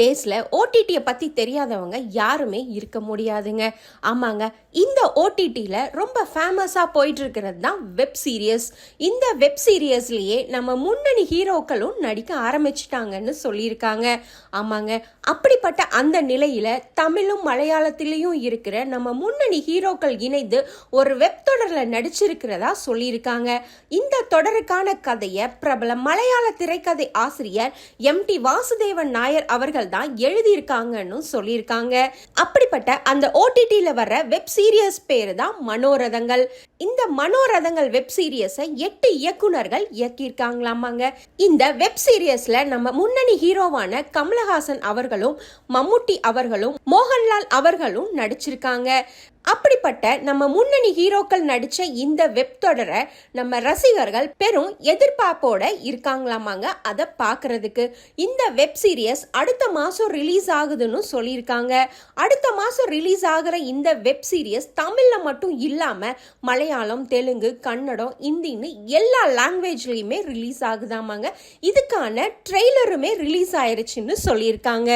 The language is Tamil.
டேஸில் ஓடிடியை பற்றி தெரியாதவங்க யாருமே இருக்க முடியாதுங்க. ஆமாங்க இந்த ஓடிடியில் ரொம்ப ஃபேமஸாக போயிட்டு இருக்கிறது தான் வெப் சீரியஸ் இந்த வெப் சீரியஸ்லேயே நம்ம முன்னணி ஹீரோக்களும் நடிக்க ஆரம்பிச்சிட்டாங்கன்னு சொல்லியிருக்காங்க. ஆமாங்க அப்படிப்பட்ட அந்த நிலையில் தமிழும் மலையாளத்திலையும் இருக்கிற நம்ம முன்னணி ஹீரோக்கள் இணைந்து ஒரு வெப் தொடரில் நடிச்சிருக்கிறதா சொல்லியிருக்காங்க. இந்த தொடருக்கான கதையை பிரபல மலையாள திரைக்கதை ஆசிரியர் எம் டி வாசுதேவன் நாயர் அவர்கள் தான் எழுதியிருக்காங்கன்னு சொல்லியிருக்காங்க. அப்படிப்பட்ட அந்த ஓடிடியில் வர்ற வெப் சீரியஸ் பேர் தான் மனோரதங்கள். இந்த மனோரதங்கள் வெப் சீரியஸை எட்டு இயக்குனர்கள் இயக்கியிருக்காங்களாமாங்க. இந்த வெப் சீரியஸ்ல நம்ம முன்னணி ஹீரோவான கமலஹாசன் அவர்களும் மம்முட்டி அவர்களும் மோகன்லால் அவர்களும் நடிச்சிருக்காங்க. அப்படிப்பட்ட நம்ம முன்னணி ஹீரோக்கள் நடித்த இந்த வெப் தொடரை நம்ம ரசிகர்கள் பெரும் எதிர்பார்ப்போட இருக்காங்களாமாங்க. அதை பார்க்கறதுக்கு இந்த வெப் சீரியஸ் அடுத்த மாதம் ரிலீஸ் ஆகுதுன்னு சொல்லியிருக்காங்க. அடுத்த மாதம் ரிலீஸ் ஆகிற இந்த வெப் சீரியஸ் தமிழில் மட்டும் இல்லாமல் மலையாளம் தெலுங்கு கன்னடம் இந்தின்னு எல்லா லாங்குவேஜ்லேயுமே ரிலீஸ் ஆகுதாமாங்க. இதுக்கான ட்ரெய்லருமே ரிலீஸ் ஆயிருச்சுன்னு சொல்லியிருக்காங்க.